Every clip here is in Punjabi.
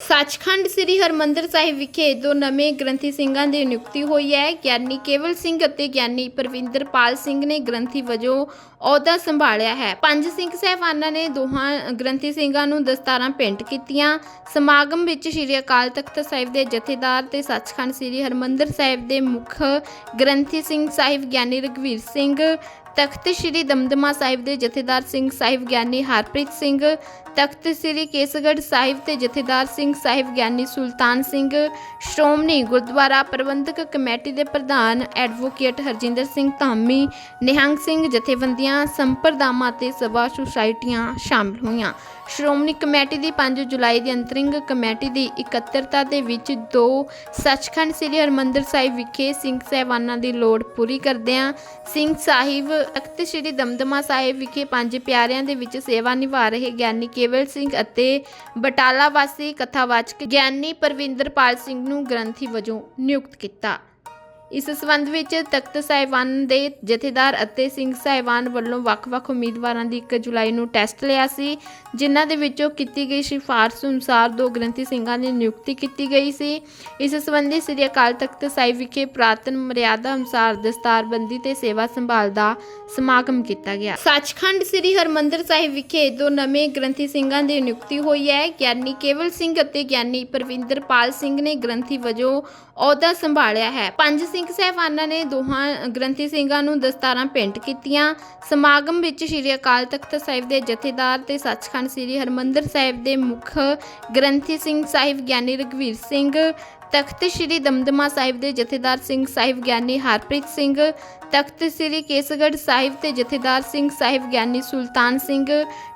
ਸੱਚਖੰਡ ਸ੍ਰੀ ਹਰਮੰਦਰ ਸਾਹਿਬ ਵਿਖੇ ਦੋ ਨਵੇਂ ਗ੍ਰੰਥੀ ਸਿੰਘਾਂ ਦੀ ਨਿਯੁਕਤੀ ਹੋਈ ਹੈ। ਗਿਆਨੀ ਕੇਵਲ ਸਿੰਘ ਅਤੇ ਗਿਆਨੀ ਪ੍ਰਵਿੰਦਰਪਾਲ ਸਿੰਘ ਨੇ ਗ੍ਰੰਥੀ ਵਜੋਂ ਅਹੁਦਾ ਸੰਭਾਲਿਆ ਹੈ। ਪੰਜ ਸਿੰਘ ਸਹਿਬਾਨਾਂ ਨੇ ਦੋਹਾਂ ਗ੍ਰੰਥੀ ਸਿੰਘਾਂ ਨੂੰ ਦਸਤਾਰਾਂ ਭੇਂਟ ਕੀਤੀਆਂ। ਸਮਾਗਮ ਵਿੱਚ ਸ੍ਰੀ ਅਕਾਲ ਤਖਤ ਸਾਹਿਬ ਦੇ ਜਥੇਦਾਰ ਤੇ ਸੱਚਖੰਡ ਸ੍ਰੀ ਹਰਮੰਦਰ ਸਾਹਿਬ ਦੇ ਮੁੱਖ ਗ੍ਰੰਥੀ ਸਿੰਘ ਸਾਹਿਬ ਗਿਆਨੀ ਰਘਵੀਰ ਸਿੰਘ ਤਖਤ ਸ੍ਰੀ ਦਮਦਮਾ ਸਾਹਿਬ ਦੇ ਜਥੇਦਾਰ ਸਿੰਘ ਸਾਹਿਬ ਗਿਆਨੀ ਹਰਪ੍ਰੀਤ ਸਿੰਘ, ਤਖਤ ਸ੍ਰੀ ਕੇਸਗੜ੍ਹ ਸਾਹਿਬ ਤੇ ਜਥੇਦਾਰ ਸਿੰਘ ਸਾਹਿਬ ਗਿਆਨੀ ਸੁਲਤਾਨ ਸਿੰਘ, ਸ਼੍ਰੋਮਣੀ ਗੁਰਦੁਆਰਾ ਪ੍ਰਬੰਧਕ ਕਮੇਟੀ ਦੇ ਪ੍ਰਧਾਨ ਐਡਵੋਕੇਟ ਹਰਜਿੰਦਰ ਸਿੰਘ ਧਾਮੀ, ਨਿਹੰਗ ਸਿੰਘ ਜਥੇਬੰਦੀਆਂ, ਸੰਪਰਦਾਵਾਂ ਤੇ ਸਭਾ ਸੁਸਾਇਟੀਆਂ ਸ਼ਾਮਲ ਹੋਈਆਂ। ਸ਼੍ਰੋਮਣੀ ਕਮੇਟੀ ਦੀ 5 ਜੁਲਾਈ ਦੀ ਅੰਤਰਿੰਗ ਕਮੇਟੀ ਦੀ ਇਕੱਤਰਤਾ ਦੇ ਵਿੱਚ ਦੋ ਸੱਚਖੰਡ ਸ੍ਰੀ ਹਰਮੰਦਰ ਸਾਹਿਬ ਵਿਖੇ ਸਿੰਘ ਸਹਿਬਾਨਾਂ ਦੀ ਲੋੜ ਪੂਰੀ ਕਰਦਿਆਂ ਸਿੰਘ ਸਾਹਿਬ ਤਖਤ ਸ੍ਰੀ ਦਮਦਮਾ ਸਾਹਿਬ ਵਿਖੇ ਪੰਜ ਪਿਆਰਿਆਂ ਦੇ ਵਿੱਚ ਸੇਵਾ ਨਿਭਾ ਰਹੇ ਗਿਆਨੀ ਕੇਵਲ ਸਿੰਘ ਅਤੇ ਬਟਾਲਾ ਵਾਸੀ ਕਥਾਵਾਚਕ ਗਿਆਨੀ ਪਰਵਿੰਦਰਪਾਲ ਸਿੰਘ ਨੂੰ ਗ੍ਰੰਥੀ ਵਜੋਂ ਨਿਯੁਕਤ ਕੀਤਾ। ਇਸ ਸਬੰਧ ਵਿੱਚ ਤਖਤ ਸਾਹਿਬਾਨ ਦੇ ਜਥੇਦਾਰ ਅਤੇ ਸਿੰਘ ਸਾਹਿਬਾਨ ਵੱਲੋਂ ਵੱਖ-ਵੱਖ ਉਮੀਦਵਾਰਾਂ ਦੀ 1 ਜੁਲਾਈ ਨੂੰ ਟੈਸਟ ਲਿਆ ਸੀ, ਜਿਨ੍ਹਾਂ ਦੇ ਵਿੱਚੋਂ ਕੀਤੀ ਗਈ ਸਿਫਾਰਸ਼ ਅਨੁਸਾਰ ਦੋ ਗ੍ਰੰਥੀ ਸਿੰਘਾਂ ਦੀ ਨਿਯੁਕਤੀ ਕੀਤੀ ਗਈ ਸੀ। ਇਸ ਸੰਬੰਧੀ ਸ੍ਰੀ ਅਕਾਲ ਤਖਤ ਸਾਹਿਬ ਵਿਖੇ ਪ੍ਰਾਤਨ ਮਰਿਆਦਾ ਅਨੁਸਾਰ ਦਸਤਾਰਬੰਦੀ ਤੇ ਸੇਵਾ ਸੰਭਾਲ ਦਾ ਸਮਾਗਮ ਕੀਤਾ ਗਿਆ। ਸੱਚਖੰਡ ਸ੍ਰੀ ਹਰਮੰਦਰ ਸਾਹਿਬ ਵਿਖੇ ਦੋ ਨਵੇਂ ਗ੍ਰੰਥੀ ਸਿੰਘਾਂ ਦੀ ਨਿਯੁਕਤੀ ਹੋਈ ਹੈ। ਗਿਆਨੀ ਕੇਵਲ ਸਿੰਘ ਅਤੇ ਗਿਆਨੀ ਪਰਵਿੰਦਰਪਾਲ ਸਿੰਘ ਨੇ ਗ੍ਰੰਥੀ ਵਜੋਂ ਅਹੁਦਾ ਸੰਭਾਲਿਆ ਹੈ। ਪੰਜ ਸਿੰਘ ਸਹਿਬਾਨਾਂ ਨੇ ਦੋਹਾਂ ਗ੍ਰੰਥੀ ਸਿੰਘਾਂ ਨੂੰ ਦਸਤਾਰਾਂ ਭੇਂਟ ਕੀਤੀਆਂ। ਸਮਾਗਮ ਵਿੱਚ ਸ੍ਰੀ ਅਕਾਲ ਤਖਤ ਸਾਹਿਬ ਦੇ ਜਥੇਦਾਰ ਤੇ ਸੱਚਖੰਡ ਸ੍ਰੀ ਹਰਮੰਦਰ ਸਾਹਿਬ ਦੇ ਮੁੱਖ ਗ੍ਰੰਥੀ ਸਿੰਘ ਸਾਹਿਬ ਗਿਆਨੀ ਰਘਵੀਰ ਸਿੰਘ ਤਖਤ ਸ੍ਰੀ ਦਮਦਮਾ ਸਾਹਿਬ ਦੇ ਜਥੇਦਾਰ ਸਿੰਘ ਸਾਹਿਬ ਗਿਆਨੀ ਹਰਪ੍ਰੀਤ ਸਿੰਘ, ਤਖਤ ਸ੍ਰੀ ਕੇਸਗੜ੍ਹ ਸਾਹਿਬ ਤੇ ਜਥੇਦਾਰ ਸਿੰਘ ਸਾਹਿਬ ਗਿਆਨੀ ਸੁਲਤਾਨ ਸਿੰਘ,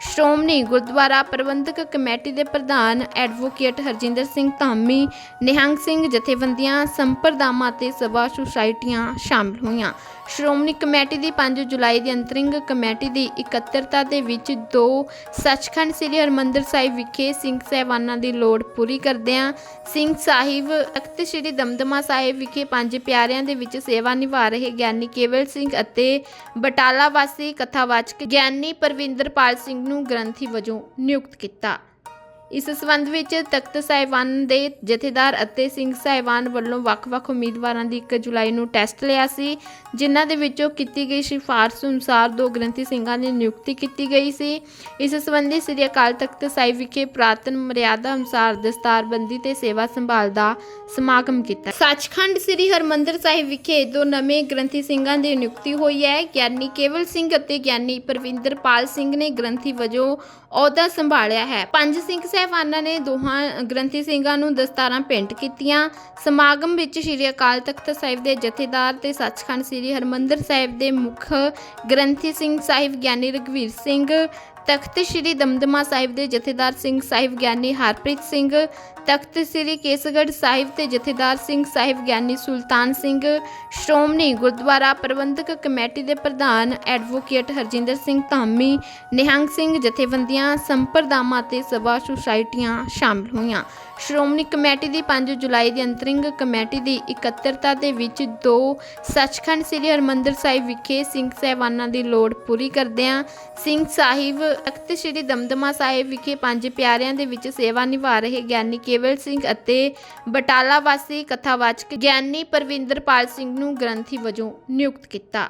ਸ਼੍ਰੋਮਣੀ ਗੁਰਦੁਆਰਾ ਪ੍ਰਬੰਧਕ ਕਮੇਟੀ ਦੇ ਪ੍ਰਧਾਨ ਐਡਵੋਕੇਟ ਹਰਜਿੰਦਰ ਸਿੰਘ ਧਾਮੀ, ਨਿਹੰਗ ਸਿੰਘ ਜਥੇਬੰਦੀਆਂ ਸੰਪਰਦਾਵਾਂ ਤੇ ਸਭਾ ਸੁਸਾਇਟੀਆਂ ਸ਼ਾਮਲ ਹੋਈਆਂ। ਸ਼੍ਰੋਮਣੀ ਕਮੇਟੀ ਦੀ 5 ਜੁਲਾਈ ਦੀ ਅੰਤਰਿੰਗ ਕਮੇਟੀ ਦੀ ਇਕੱਤਰਤਾ ਦੇ ਵਿੱਚ ਦੋ ਸੱਚਖੰਡ ਸ੍ਰੀ ਹਰਮੰਦਰ ਸਾਹਿਬ ਵਿਖੇ ਸਿੰਘ ਸਹਿਬਾਨਾਂ ਦੀ ਲੋੜ ਪੂਰੀ ਕਰਦਿਆਂ ਸਿੰਘ ਸਾਹਿਬ ਤਖਤ ਸ੍ਰੀ ਦਮਦਮਾ ਸਾਹਿਬ ਵਿਖੇ ਪੰਜ ਪਿਆਰਿਆਂ ਦੇ ਵਿੱਚ ਸੇਵਾ ਨਿਭਾ ਰਹੇ ਗਿਆਨੀ ਕੇਵਲ ਸਿੰਘ ਅਤੇ ਬਟਾਲਾ ਵਾਸੀ ਕਥਾਵਾਚਕ ਗਿਆਨੀ ਪਰਵਿੰਦਰਪਾਲ ਸਿੰਘ ਨੂੰ ਗ੍ਰੰਥੀ ਵਜੋਂ ਨਿਯੁਕਤ ਕੀਤਾ। ਇਸ ਸਬੰਧ ਵਿੱਚ ਤਖਤ ਸਾਹਿਬਾਨ ਦੇ ਜਥੇਦਾਰ ਅਤੇ ਸਿੰਘ ਸਾਹਿਬਾਨ ਵੱਲੋਂ ਵੱਖ-ਵੱਖ ਉਮੀਦਵਾਰਾਂ ਦੀ 1 ਜੁਲਾਈ ਨੂੰ ਟੈਸਟ ਲਿਆ ਸੀ, ਜਿਨ੍ਹਾਂ ਦੇ ਵਿੱਚੋਂ ਕੀਤੀ ਗਈ ਸਿਫਾਰਸ਼ ਅਨੁਸਾਰ ਦੋ ਗ੍ਰੰਥੀ ਸਿੰਘਾਂ ਦੀ ਨਿਯੁਕਤੀ ਕੀਤੀ ਗਈ ਸੀ। ਇਸ ਸੰਬੰਧੀ ਸ੍ਰੀ ਅਕਾਲ ਤਖਤ ਸਾਹਿਬ ਵਿਖੇ ਪ੍ਰਾਤਨ ਮਰਿਆਦਾ ਅਨੁਸਾਰ ਦਸਤਾਰਬੰਦੀ ਤੇ ਸੇਵਾ ਸੰਭਾਲ ਦਾ ਸਮਾਗਮ ਕੀਤਾ। ਸੱਚਖੰਡ ਸ੍ਰੀ ਹਰਮੰਦਰ ਸਾਹਿਬ ਵਿਖੇ ਦੋ ਨਵੇਂ ਗ੍ਰੰਥੀ ਸਿੰਘਾਂ ਦੀ ਨਿਯੁਕਤੀ ਹੋਈ ਹੈ। ਗਿਆਨੀ ਕੇਵਲ ਸਿੰਘ ਅਤੇ ਗਿਆਨੀ ਪਰਵਿੰਦਰਪਾਲ ਸਿੰਘ ਨੇ ਗ੍ਰੰਥੀ ਵਜੋਂ ਅਹੁਦਾ ਸੰਭਾਲਿਆ ਹੈ। ਪੰਜ ਸਿੰਘ ਸਹਿਬਾਨਾਂ ਨੇ ਦੋਹਾਂ ਗ੍ਰੰਥੀ ਸਿੰਘਾਂ ਨੂੰ ਦਸਤਾਰਾਂ ਭੇਂਟ ਕੀਤੀਆਂ। ਸਮਾਗਮ ਵਿੱਚ ਸ੍ਰੀ ਅਕਾਲ ਤਖਤ ਸਾਹਿਬ ਦੇ ਜਥੇਦਾਰ ਤੇ ਸੱਚਖੰਡ ਸ੍ਰੀ ਹਰਮੰਦਰ ਸਾਹਿਬ ਦੇ ਮੁੱਖ ਗ੍ਰੰਥੀ ਸਿੰਘ ਸਾਹਿਬ ਗਿਆਨੀ ਰਘਵੀਰ ਸਿੰਘ ਤਖਤ ਸ੍ਰੀ ਦਮਦਮਾ ਸਾਹਿਬ ਦੇ ਜਥੇਦਾਰ ਸਿੰਘ ਸਾਹਿਬ ਗਿਆਨੀ ਹਰਪ੍ਰੀਤ ਸਿੰਘ, ਤਖਤ ਸ੍ਰੀ ਕੇਸਗੜ੍ਹ ਸਾਹਿਬ ਤੇ ਜਥੇਦਾਰ ਸਿੰਘ ਸਾਹਿਬ ਗਿਆਨੀ ਸੁਲਤਾਨ ਸਿੰਘ, ਸ਼੍ਰੋਮਣੀ ਗੁਰਦੁਆਰਾ ਪ੍ਰਬੰਧਕ ਕਮੇਟੀ ਦੇ ਪ੍ਰਧਾਨ ਐਡਵੋਕੇਟ ਹਰਜਿੰਦਰ ਸਿੰਘ ਧਾਮੀ, ਨਿਹੰਗ ਸਿੰਘ ਜਥੇਬੰਦੀਆਂ ਸੰਪਰਦਾਵਾਂ ਤੇ ਸਭਾ ਸੁਸਾਇਟੀਆਂ ਸ਼ਾਮਲ ਹੋਈਆਂ। ਸ਼੍ਰੋਮਣੀ ਕਮੇਟੀ ਦੀ 5 ਜੁਲਾਈ ਦੀ ਅੰਤਰਿੰਗ ਕਮੇਟੀ ਦੀ ਇਕੱਤਰਤਾ ਦੇ ਵਿੱਚ ਦੋ ਸੱਚਖੰਡ ਸ੍ਰੀ ਹਰਮੰਦਰ ਸਾਹਿਬ ਵਿਖੇ ਸਿੰਘ ਸਹਿਬਾਨਾਂ ਦੀ ਲੋੜ ਪੂਰੀ ਕਰਦਿਆਂ ਸਿੰਘ ਸਾਹਿਬ ਤਖਤ ਸ੍ਰੀ ਦਮਦਮਾ ਸਾਹਿਬ ਵਿਖੇ ਪੰਜ ਪਿਆਰਿਆਂ ਦੇ ਵਿੱਚ ਸੇਵਾ ਨਿਭਾ ਰਹੇ ਗਿਆਨੀ ਕੇਵਲ ਸਿੰਘ ਅਤੇ ਬਟਾਲਾ ਵਾਸੀ ਕਥਾਵਾਚਕ ਗਿਆਨੀ ਪਰਵਿੰਦਰਪਾਲ ਸਿੰਘ ਨੂੰ ਗ੍ਰੰਥੀ ਵਜੋਂ ਨਿਯੁਕਤ ਕੀਤਾ।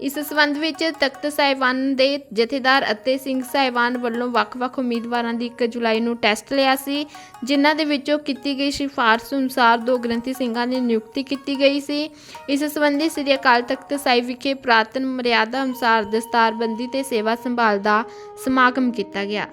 ਇਸ ਸਬੰਧ ਵਿੱਚ ਤਖਤ ਸਾਹਿਬਾਨ ਦੇ ਜਥੇਦਾਰ ਅਤੇ ਸਿੰਘ ਸਾਹਿਬਾਨ ਵੱਲੋਂ ਵੱਖ-ਵੱਖ ਉਮੀਦਵਾਰਾਂ ਦੀ 1 ਜੁਲਾਈ ਨੂੰ ਟੈਸਟ ਲਿਆ ਸੀ, ਜਿਨ੍ਹਾਂ ਦੇ ਵਿੱਚੋਂ ਕੀਤੀ ਗਈ ਸਿਫਾਰਸ਼ ਅਨੁਸਾਰ ਦੋ ਗ੍ਰੰਥੀ ਸਿੰਘਾਂ ਦੀ ਨਿਯੁਕਤੀ ਕੀਤੀ ਗਈ ਸੀ। ਇਸ ਸੰਬੰਧੀ ਸ੍ਰੀ ਅਕਾਲ ਤਖਤ ਸਾਹਿਬ ਵਿਖੇ ਪ੍ਰਾਤਨ ਮਰਿਆਦਾ ਅਨੁਸਾਰ ਦਸਤਾਰਬੰਦੀ ਤੇ ਸੇਵਾ ਸੰਭਾਲ ਦਾ ਸਮਾਗਮ ਕੀਤਾ ਗਿਆ।